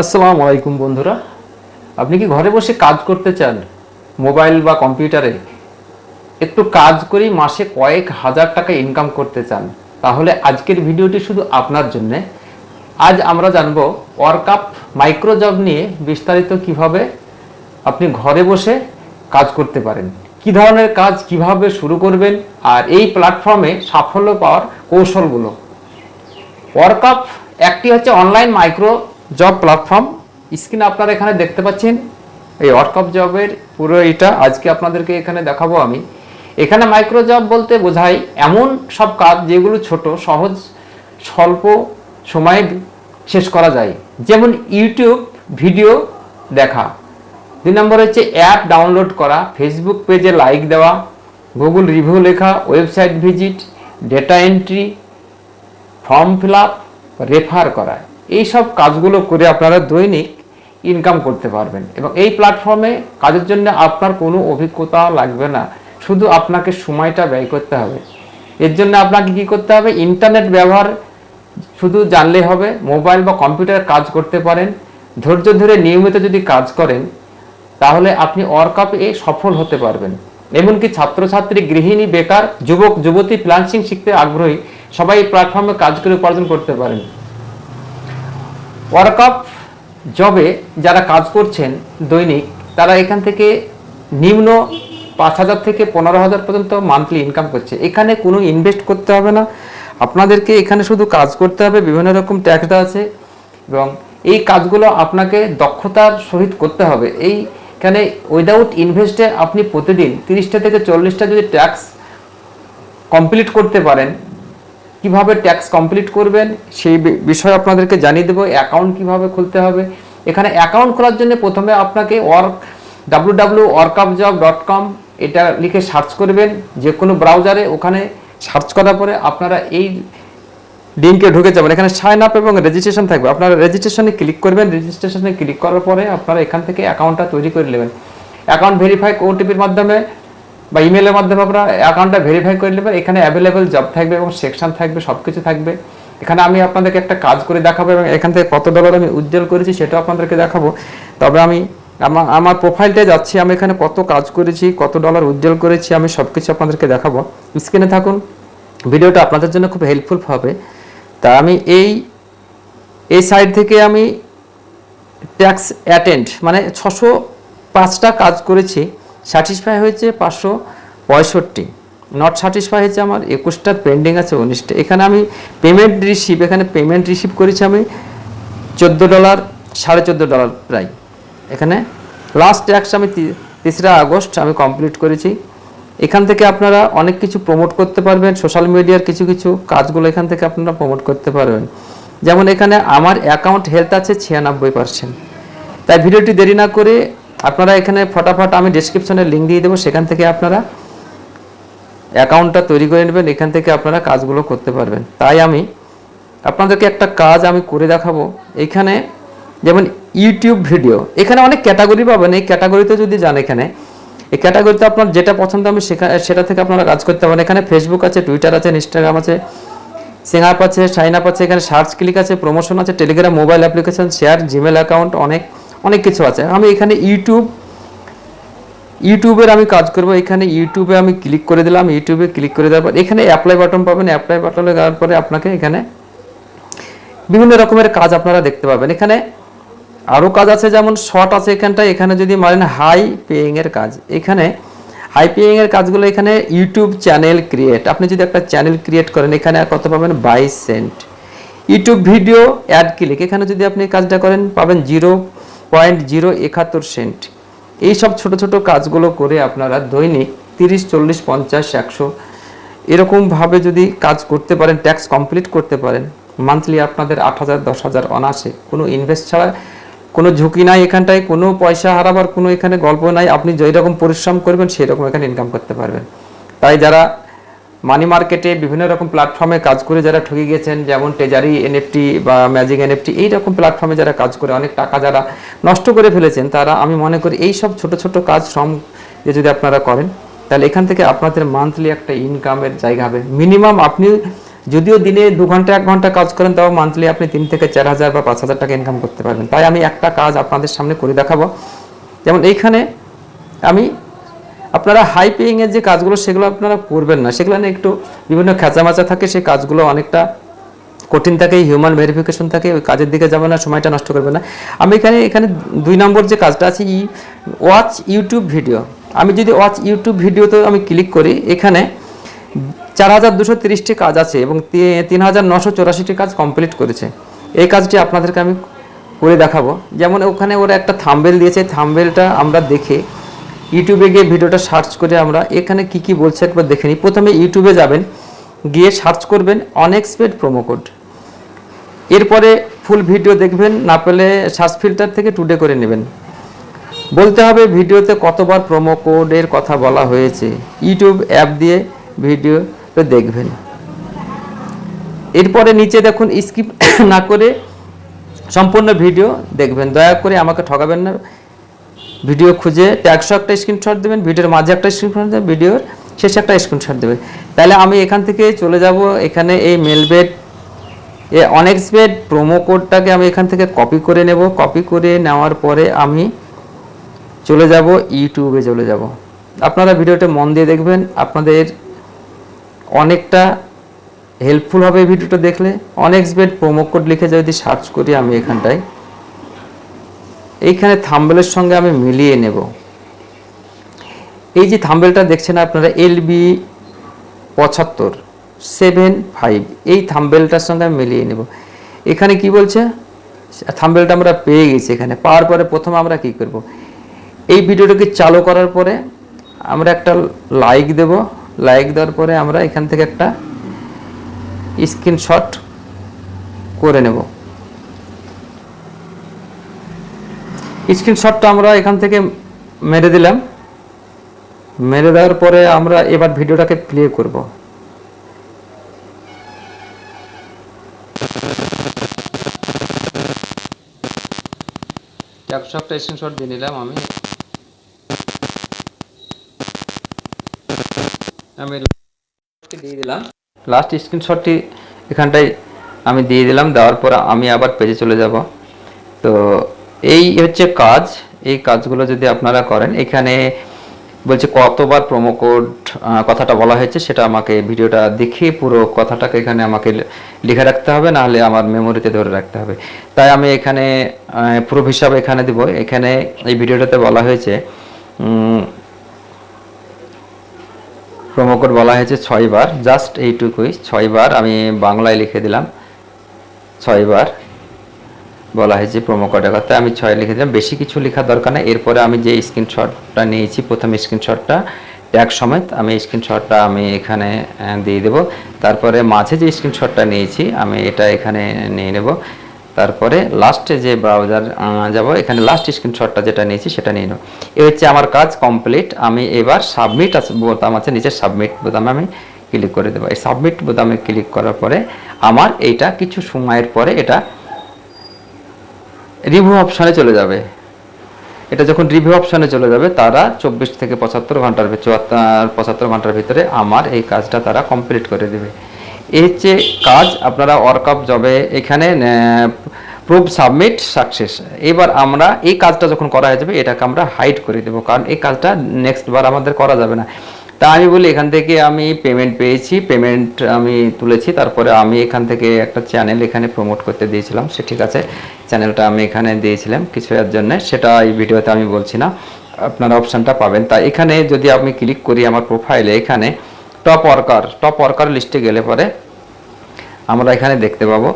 আসসালামু আলাইকুম বন্ধুরা। আপনি কি ঘরে বসে কাজ করতে চান? মোবাইল বা কম্পিউটারে? একটু কাজ করেই মাসে কয়েক হাজার টাকা ইনকাম করতে চান। তাহলে আজকের ভিডিওটি শুধু আপনার জন্যে। আজ আমরা জানব ওয়ার্কআপ মাইক্রো জব নিয়ে বিস্তারিত কীভাবে আপনি ঘরে বসে কাজ করতে পারেন। কি ধরনের কাজ কীভাবে শুরু করবেন? আর এই প্ল্যাটফর্মে সাফল্য পাওয়ার কৌশলগুলো। ওয়ার্কআপ একটি হচ্ছে অনলাইন মাইক্রো জব প্ল্যাটফর্ম স্ক্রিনে আপনারা এখানে দেখতে পাচ্ছেন। এই ওয়ার্কআপ জবের পুরো এটা আজকে আপনাদেরকে এখানে দেখাবো আমি। এখানে মাইক্রো জব বলতে বোঝায় এমন সব কাজ যেগুলো ছোট, সহজ, স্বল্প সময়ে শেষ করা যায়। যেমন ইউটিউব ভিডিও দেখা। দুই নম্বর হচ্ছে অ্যাপ ডাউনলোড করা ফেসবুক পেজে লাইক দেওয়া গুগল রিভিউ লেখা website visit data entry form fill up refer করা। এই সব কাজগুলো করে আপনারা দৈনিক ইনকাম করতে পারবেন এবং এই প্ল্যাটফর্মে কাজের জন্য আপনার কোনো অভিজ্ঞতা লাগবে না। শুধু আপনাকে সময়টা ব্যয় করতে হবে। এর জন্য আপনাকে কি করতে হবে? ইন্টারনেট ব্যবহার শুধু জানলে হবে। মোবাইল বা কম্পিউটারে কাজ করতে পারেন। ধৈর্য ধরে নিয়মিত যদি কাজ করেন, তাহলে আপনি ওয়ার্কআপে সফল হতে পারবেন। এমনকি ছাত্রছাত্রী, গৃহিণী, বেকার, যুবক, যুবতী ফ্রিল্যান্সিং শিখতে আগ্রহী সবাই এই প্ল্যাটফর্মে কাজ করে উপার্জন করতে পারেন। ওয়ার্কআপ জবে যারা কাজ করছেন দৈনিক, তারা এখান থেকে নিম্ন পাঁচ হাজার থেকে পনেরো হাজার পর্যন্ত মান্থলি ইনকাম করছে। এখানে কোনো ইনভেস্ট করতে হবে না। আপনাদেরকে এখানে শুধু কাজ করতে হবে, বিভিন্ন রকম ট্যাক্স দেওয়া আছে এবং এই কাজগুলো আপনাকে দক্ষতার সহিত করতে হবে। এইখানে উইদাউট ইনভেস্টে আপনি প্রতিদিন তিরিশটা থেকে চল্লিশটা যদি ট্যাক্স কমপ্লিট করতে পারেন কীভাবে ট্যাক্স কমপ্লিট করবেন, সেই বিষয়ে আপনাদেরকে জানিয়ে দেবো অ্যাকাউন্ট কীভাবে খুলতে হবে। এখানে অ্যাকাউন্ট খোলার জন্য প্রথমে আপনাকে work W W job dot com এটা লিখে সার্চ করবেন। যে কোনো ব্রাউজারে ওখানে সার্চ করার পরে আপনারা এই লিঙ্কে ঢুকে যাবেন। এখানে সাইন আপ এবং রেজিস্ট্রেশন থাকবে। আপনারা রেজিস্ট্রেশনে ক্লিক করবেন। রেজিস্ট্রেশনে ক্লিক করার পরে আপনারা এখান থেকে অ্যাকাউন্টটা তৈরি করে নেবেন। অ্যাকাউন্ট ভেরিফাই ওটিপির মাধ্যমে বা ইমেলের মাধ্যমে আপনারা অ্যাকাউন্টটা ভেরিফাই করে নেবেন। এখানে অ্যাভেলেবেল জব থাকবে এবং সেকশন থাকবে সব কিছু থাকবে। এখানে আমি আপনাদেরকে একটা কাজ করে দেখাবো এবং এখান থেকে কত ডলার আমি উজ্জ্বল করেছি সেটাও আপনাদেরকে দেখাবো। তবে আমি আমার আমার প্রোফাইলটা যাচ্ছি, আমি এখানে কত কাজ করেছি, কত ডলার উজ্জ্বল করেছি, আমি সব কিছু আপনাদেরকে দেখাবো। স্ক্রিনে থাকুন ভিডিওটা আপনাদের জন্য খুব হেল্পফুল হবে। তা আমি এই এই সাইড থেকে আমি ট্যাক্স অ্যাটেন্ড মানে ছশো পাঁচটা কাজ করেছি। স্যাটিসফাই হয়েছে পাঁচশো পঁয়ষট্টি। নট স্যাটিসফাই হয়েছে আমার একুশটার পেন্ডিং আছে উনিশটা। এখানে আমি পেমেন্ট রিসিভ এখানে পেমেন্ট রিসিভ করেছি আমি চোদ্দ ডলার সাড়ে চোদ্দ ডলার প্রায়। এখানে লাস্ট ট্যাক্স আমি তেসরা আগস্ট আমি কমপ্লিট করেছি। এখান থেকে আপনারা অনেক কিছু প্রমোট করতে পারবেন সোশ্যাল মিডিয়ার কিছু কিছু কাজগুলো এখান থেকে আপনারা প্রমোট করতে পারবেন। যেমন এখানে আমার অ্যাকাউন্ট হেলথ আছে ছিয়ানব্বই পার্সেন্ট তাই ভিডিওটি দেরি না করে আপনারা এখানে ফটাফট আমি ডিসক্রিপশনে লিঙ্ক দিয়ে দেবো, সেখান থেকে আপনারা অ্যাকাউন্টটা তৈরি করে নেবেন, এখান থেকে আপনারা কাজগুলো করতে পারবেন। তাই আমি আপনাদেরকে একটা কাজ আমি করে দেখাবো। এখানে যেমন ইউটিউব ভিডিও এখানে অনেক ক্যাটাগরি পাবেন। এই ক্যাটাগরিতে যদি যান এখানে, এই ক্যাটাগরিতে আপনার যেটা পছন্দ আমি সেটা থেকে আপনারা কাজ করতে পারেন। এখানে ফেসবুক আছে টুইটার আছে ইনস্টাগ্রাম আছে সিং আপ আছে সাইন আপ আছে, এখানে সার্চ ক্লিক আছে প্রমোশন আছে Telegram mobile application share Gmail account অনেক অনেক কিছু আছে। আমি এখানে ইউটিউব ইউটিউবের আমি কাজ করব। এখানে ইউটিউবে আমি ক্লিক করে দিলাম। ইউটিউবে ক্লিক করে দেওয়ার পর এখানে অ্যাপ্লাই বাটন পাবেন। অ্যাপ্লাই বাটনে যাওয়ার পরে আপনাকে এখানে বিভিন্ন রকমের কাজ আপনারা দেখতে পাবেন। এখানে আরও কাজ আছে, যেমন শর্ট আছে এখানটায়। এখানে যদি মারেন হাই পেইং এর কাজ। এখানে হাই পেইং এর কাজগুলো এখানে ইউটিউব চ্যানেল ক্রিয়েট আপনি যদি একটা চ্যানেল ক্রিয়েট করেন, এখানে কত পাবেন? বাইশ cent YouTube video ad click এখানে যদি আপনি কাজটা করেন, পাবেন জিরো পয়েন্ট জিরো একাত্তর সেন্ট। এই সব ছোট ছোট কাজগুলো করে আপনারা দৈনিক তিরিশ, চল্লিশ, পঞ্চাশ, একশো এরকমভাবে যদি কাজ করতে পারেন ট্যাক্স কমপ্লিট করতে পারেন মান্থলি আপনাদের আট হাজার, দশ হাজার অনাসে কোনো ইনভেস্ট ছাড়া, কোনো ঝুঁকি নাই এখানটায়, কোনো পয়সা হারাবার কোনো এখানে গল্প নাই। আপনি যেই রকম পরিশ্রম করবেন, সেই রকম এখানে ইনকাম করতে পারবেন। তাই যারা মানি মার্কেটে বিভিন্ন রকম প্ল্যাটফর্মে কাজ করে যারা ঠকে গেছেন যেমন টেজারি এনএফটি বা ম্যাজিক এনএফটি এই রকম প্ল্যাটফর্মে যারা কাজ করে, অনেক টাকা যারা নষ্ট করে ফেলেছেন, তারা আমি মনে করি এই সব ছোট ছোট কাজ শ্রম দিয়ে যদি আপনারা করেন, তাহলে এখান থেকে আপনাদের মান্থলি একটা ইনকামের জায়গা হবে। মিনিমাম আপনি যদিও দিনে দু ঘণ্টা, এক ঘণ্টা কাজ করেন, তাও মান্থলি আপনি তিন থেকে চার হাজার বা পাঁচ হাজার টাকা ইনকাম করতে পারবেন। তাই আমি একটা কাজ আপনাদের সামনে করে দেখাবো। যেমন এইখানে আমি আপনারা হাই পেইং এর যে কাজগুলো, সেগুলো আপনারা করবেন না। সেগুলো একটু বিভিন্ন খেঁচামাচা থাকে, সেই কাজগুলো অনেকটা কঠিন থাকে হিউম্যান ভেরিফিকেশন থাকে, ওই কাজের দিকে যাবে না, সময়টা নষ্ট করবে না। আমি এখানে এখানে দুই নম্বর যে কাজটা আছে, ই ওয়াচ ইউটিউব ভিডিও আমি যদি ওয়াচ ইউটিউব ভিডিওতে আমি ক্লিক করি, এখানে চার হাজার দুশো তিরিশটি কাজ আছে এবং তিন হাজার নশো চৌরাশিটি কাজ কমপ্লিট করেছে। এই কাজটি আপনাদেরকে আমি করে দেখাবো। যেমন ওখানে ওরা একটা থাম্বেল দিয়েছে থাম্বেলটা আমরা দেখে ইউটিউবে গিয়ে ভিডিওটা সার্চ করে আমরা এখানে কি কি বলছে একবার দেখে নিই। প্রথমে ইউটিউবে যাবেন, গিয়ে সার্চ করবেন অনএক্সপেড প্রোমো কোড এরপরে ফুল ভিডিও দেখবেন, না পেলে সার্চ ফিল্টার থেকে টুডে করে নেবেন। বলতে হবে ভিডিওতে কতবার প্রোমো কোডের কথা বলা হয়েছে। ইউটিউব অ্যাপ দিয়ে ভিডিও দেখবেন। এরপরে নিচে দেখুন স্কিপ না করে সম্পূর্ণ ভিডিও দেখবেন। দয়া করে আমাকে ঠকাবেন না। ভিডিও খুঁজে ট্যাগসহ একটা স্ক্রিনশট দেবেন, ভিডিওর মাঝে একটা স্ক্রিনশট দেবেন, ভিডিওর শেষে একটা স্ক্রিনশট দেবেন। তাহলে আমি এখান থেকে চলে যাব, এখানে এই মেলবেড এ অনেক্সবেড প্রোমো কোডটাকে আমি এখান থেকে কপি করে নেব। কপি করে নেওয়ার পরে আমি চলে যাব ইউটিউবে চলে যাব। আপনারা ভিডিওটা মন দিয়ে দেখবেন, আপনাদের অনেকটা হেল্পফুল হবে ভিডিওটা দেখলে। অনেক্সবেড প্রোমো কোড লিখে যদি সার্চ করি আমি এখানটায়। এইখানে থাম্বেলের সঙ্গে আমি মিলিয়ে নেব। এই যে থাম্বেলটা দেখছেন আপনারা এল বি পঁচাত্তর, সেভেন ফাইভ, এই থাম্বেলটার সঙ্গে আমি মিলিয়ে নেব। এখানে কি বলছে? থাম্বেলটা আমরা পেয়ে গেছি এখানে। পাওয়ার পরে প্রথমে আমরা কি করব? এই ভিডিওটাকে চালু করার পরে আমরা একটা লাইক দেব। লাইক দেওয়ার পরে আমরা এখান থেকে একটা স্ক্রিনশট করে নেব। স্ক্রিনশটটা আমরা এখান থেকে মেরে দিলাম। মেরে দেওয়ার পরে আমরা এবার ভিডিওটাকে প্লে করব। একশো একটা স্ক্রিনশট দিয়ে নিলাম আমি। আমি দিয়ে দিলাম। লাস্ট স্ক্রিনশটটি এখানটায় আমি দিয়ে দিলাম দেওয়ার পর আমি আবার পেজে চলে যাব। তো এই হচ্ছে কাজ, এই কাজগুলো যদি আপনারা করেন, এখানে বলছে কতবার প্রোমো কোড কথাটা বলা হয়েছে, সেটা আমাকে ভিডিওটা দেখে পুরো কথাটাকে এখানে আমাকে লিখে রাখতে হবে, নাহলে আমার মেমোরিতে ধরে রাখতে হবে। তাই আমি এখানে প্রুফ হিসাবে এখানে দিব। এখানে এই ভিডিওটাতে বলা হয়েছে প্রোমো কোড বলা হয়েছে ছয়বার জাস্ট এইটুকুই, ছয়বার আমি বাংলায় লিখে দিলাম, ছয়বার। বলা হয়েছে প্রোমো কোডের কথা। আমি ছয় লিখে দিলাম। বেশি কিছু লেখার দরকার নেই। এরপরে আমি যে স্ক্রিনশটটা নিয়েছি, প্রথম স্ক্রিনশটটা ট্যাগ সমেত আমি স্ক্রিনশটটা আমি এখানে দিয়ে দেব। তারপরে মাঝে যে স্ক্রিনশটটা নিয়েছি, আমি এটা এখানে নিয়ে নেব। তারপরে লাস্টে যে ব্রাউজার যাব, এখানে লাস্ট স্ক্রিনশটটা যেটা নিয়েছি, সেটা নিয়ে নেব। এই হচ্ছে আমার কাজ কমপ্লিট আমি এবার সাবমিট আছে, বোতাম আছে, নিচে সাবমিট বোতামে আমি ক্লিক করে দেবো। এই সাবমিট বোতামে ক্লিক করার পরে আমার এইটা কিছু সময়ের পরে এটা রিভিউ অপশানে চলে যাবে। এটা যখন রিভিউ অপশানে চলে যাবে, তারা চব্বিশ থেকে পঁচাত্তর ঘণ্টার চুয়াত্তর, পঁচাত্তর ঘণ্টার ভিতরে আমার এই কাজটা তারা কমপ্লিট করে দেবে। এই হচ্ছে কাজ আপনারা ওয়ার্কআপ জবে এখানে প্রুফ সাবমিট সাকসেস এবার আমরা এই কাজটা যখন করা হয়ে যাবে, এটাকে আমরা হাইড করে দেবো। কারণ এই কাজটা নেক্সট বার আমাদের করা যাবে না। তা আমি বলি, এখান থেকে আমি পেমেন্ট পেয়েছি পেমেন্ট আমি তুলেছি, তারপরে আমি এখান থেকে একটা চ্যানেল এখানে প্রমোট করতে দিয়েছিলাম, সে ঠিক আছে চ্যানেলটা আমি এখানে দিয়েছিলাম কিছু এর জন্য, সেটা এই ভিডিওতে আমি বলছি না, আপনারা অপশানটা পাবেন। তা এখানে যদি আমি ক্লিক করি আমার প্রোফাইলে এখানে টপ ওয়ার্কার টপ ওয়ার্কার লিস্টে গেলে পরে আমরা এখানে দেখতে পাবো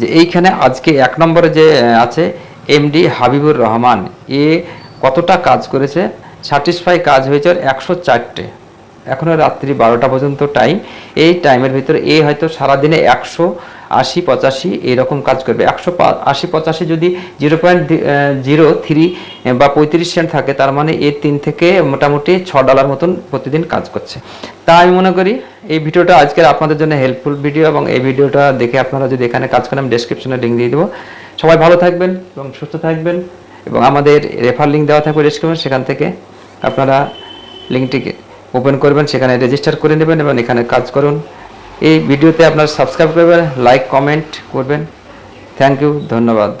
যে এইখানে আজকে এক নম্বরে যে আছে এমডি হাবিবুর রহমান। এ কতটা কাজ করেছে? স্যাটিসফাই কাজ হয়েছে একশো চারটে। এখনও রাত্রি বারোটা পর্যন্ত টাইম এই টাইমের ভিতরে এ হয়তো সারাদিনে একশো আশি, পঁচাশি এরকম কাজ করবে। একশো আশি, পঁচাশি যদি জিরো পয়েন্ট জিরো থ্রি বা পঁয়ত্রিশ সেন্ট থাকে, তার মানে এ তিন থেকে মোটামুটি ছ ডলার মতন প্রতিদিন কাজ করছে। তা আমি মনে করি এই ভিডিওটা আজকের আপনাদের জন্য হেল্পফুল ভিডিও এবং এই ভিডিওটা দেখে আপনারা যদি এখানে কাজ করেন, আমি ডেসক্রিপশনে লিঙ্ক দিয়ে দেবো। সবাই ভালো থাকবেন এবং সুস্থ থাকবেন এবং আমাদের রেফার লিঙ্ক দেওয়া থাকবে ডেসক্রিপশন সেখান থেকে আপনারা লিঙ্কটিকে ওপেন করবেন, সেখানে রেজিস্টার করে নেবেন এবং এখানে কাজ করুন। এই ভিডিওতে আপনারা সাবস্ক্রাইব করবেন লাইক কমেন্ট করবেন। থ্যাংক ইউ ধন্যবাদ।